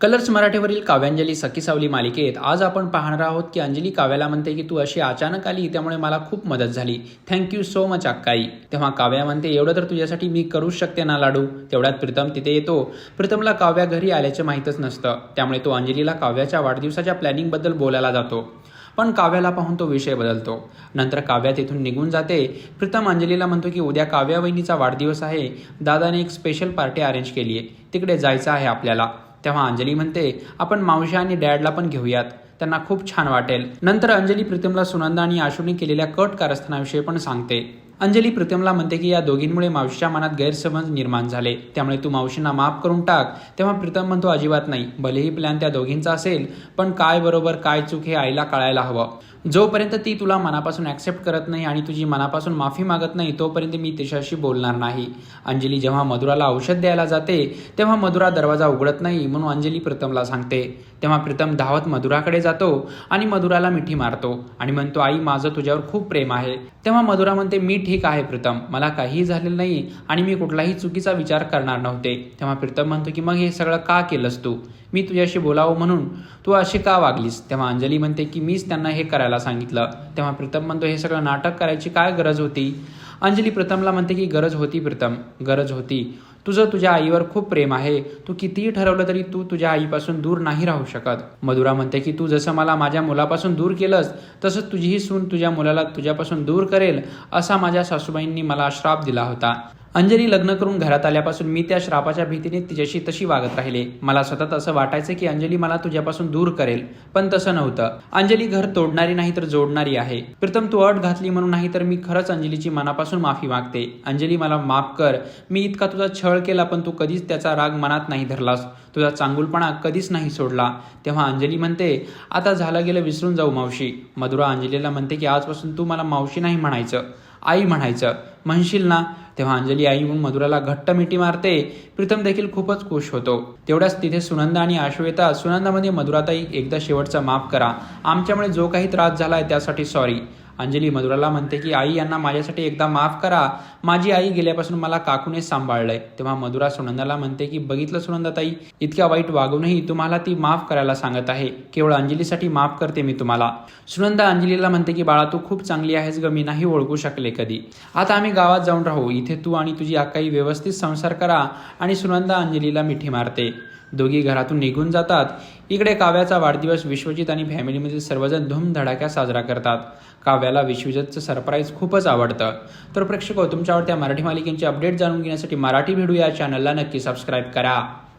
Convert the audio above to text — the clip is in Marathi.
कलर्स मराठीवरील काव्यांजली सखीसावली मालिकेत आज आपण पाहणार आहोत की अंजली काव्याला म्हणते की तू अशी अचानक आली त्यामुळे मला खूप मदत झाली. थँक्यू सो मच अक्काई. तेव्हा काव्या म्हणते एवढं तर तुझ्यासाठी मी करूच शकते ना लाडू? तेवढ्यात प्रीतम तिथे येतो. प्रीतमला काव्या घरी आल्याचे माहीतच नसतं. त्यामुळे तो अंजलीला काव्याच्या वाढदिवसाच्या प्लॅनिंगबद्दल बोलायला जातो. पण काव्याला पाहून तो विषय बदलतो. नंतर काव्या तिथून निघून जाते. प्रीतम अंजलीला म्हणतो की उद्या काव्या वहिनीचा वाढदिवस आहे. दादाने एक स्पेशल पार्टी अरेंज केली आहे तिकडे जायचं आहे आपल्याला. तेव्हा अंजली म्हणते आपण मावशी आणि डॅडला पण घेऊयात. त्यांना खूप छान वाटेल. नंतर अंजली प्रीतमला सुनंदा आणि आशूने केलेल्या कट कारस्थानाविषयी पण सांगते. अंजली प्रीतमला म्हणते की या दोघींमुळे मावशीच्या मनात गैरसमज निर्माण झाले. त्यामुळे तू मावशींना माफ करून टाक. तेव्हा प्रीतम म्हणतो अजिबात नाही. भलेही प्लॅन त्या दोघींचा असेल पण काय बरोबर काय चूक हे आईला कळायला हवं. जोपर्यंत ती तुला मनापासून ऍक्सेप्ट करत नाही आणि तुझी मनापासून माफी मागत नाही तोपर्यंत मी तिच्याशी बोलणार नाही. अंजली जेव्हा मधुराला औषध द्यायला जाते तेव्हा मधुरा दरवाजा उघडत नाही म्हणून अंजली प्रथमला सांगते तेव्हा प्रीतम धावत मधुराकडे जातो आणि मधुराला मिठी मारतो आणि म्हणतो आई माझं तुझ्यावर खूप प्रेम आहे. तेव्हा मधुरा म्हणते मी ठीक आहे प्रीतम मला काहीही झालेलं नाही आणि मी कुठलाही चुकीचा विचार करणार नव्हते. तेव्हा प्रीतम म्हणतो की मग हे सगळं का केलंस तू? मी तुझ्याशी बोलावं म्हणून तू अशी का वागलीस? तेव्हा अंजली म्हणते की मीच त्यांना हे करायला सांगितलं. तेव्हा प्रीतम म्हणतो हे सगळं नाटक करायची काय गरज होती? अंजली प्रथमला म्हणते की गरज होती प्रथम गरज होती. तुझं तुझ्या आईवर खूप प्रेम आहे. तू कितीही ठरवलं तरी तू तुझ्या आईपासून दूर नाही राहू शकत. मधुरा म्हणते की तू जसं मला माझ्या मुलापासून दूर केलंस तसंच तुझीही सून तुझ्या मुलाला तुझ्यापासून दूर करेल असा माझ्या सासूबाईंनी मला श्राप दिला होता. अंजली लग्न करून घरात आल्यापासून मी त्या श्रापाच्या भीतीने तिच्याशी तशी वागत राहिले. मला सतत असं वाटायचं की अंजली मला तुझ्यापासून दूर करेल पण तसं नव्हतं. अंजली घर तोडणारी नाही तर जोडणारी आहे. प्रथम तू अट घातली म्हणून नाही तर मी खरंच अंजलीची मनापासून माफी मागते. अंजली मला माफ कर. मी इतका तुझा छळ केला पण तू कधीच त्याचा राग मनात नाही धरलास. तुझा चांगुलपणा कधीच नाही सोडला. तेव्हा अंजली म्हणते आता झालं गेलं विसरून जाऊ मावशी. मधुरा अंजलीला म्हणते की आजपासून तू मला मावशी नाही म्हणायचं. आई म्हणायचं. म्हणशील ना? तेव्हा अंजली आई म्हणून मधुराला घट्ट मिठी मारते. प्रीतम देखील खूपच खुश होतो. तेवढ्याच तिथे सुनंदा आणि आशू येतात. सुनंदामध्ये मधुराताई एकदा शेवटचा माफ करा. आमच्यामुळे जो काही त्रास झालाय त्यासाठी सॉरी अंजली मधुराला म्हणते की आई यांना माझ्यासाठी एकदा माफ करा. माझी आई गेल्यापासून मला काकूने सांभाळलंय. तेव्हा मधुरा सुनंदाला म्हणते की बघितलं सुनंदाताई इतक्या वाईट वागूनही तुम्हाला ती माफ करायला सांगत आहे. केवळ अंजलीसाठी माफ करते मी तुम्हाला. सुनंदा अंजलीला म्हणते की बाळा तू खूप चांगली आहेस ग. मी नाही ओळखू शकले कधी. आता आम्ही गावात जाऊन राहू. इथे तू आणि तुझी आकाई व्यवस्थित संसार करा. आणि सुनंदा अंजलीला मिठी मारते. दोघी घरातून निघून जातात. इकडे काव्याचा वाढदिवस विश्वजित आणि फॅमिलीमधील सर्वजण धूमधडाक्या साजरा करतात. काव्याला विश्वजितचं सरप्राईज खूपच आवडतं. तर प्रेक्षक तुमच्या आवडत्या मराठी मालिकेंचे अपडेट जाणून घेण्यासाठी मराठी व्हिडिओ या चॅनलला नक्की सबस्क्राईब करा.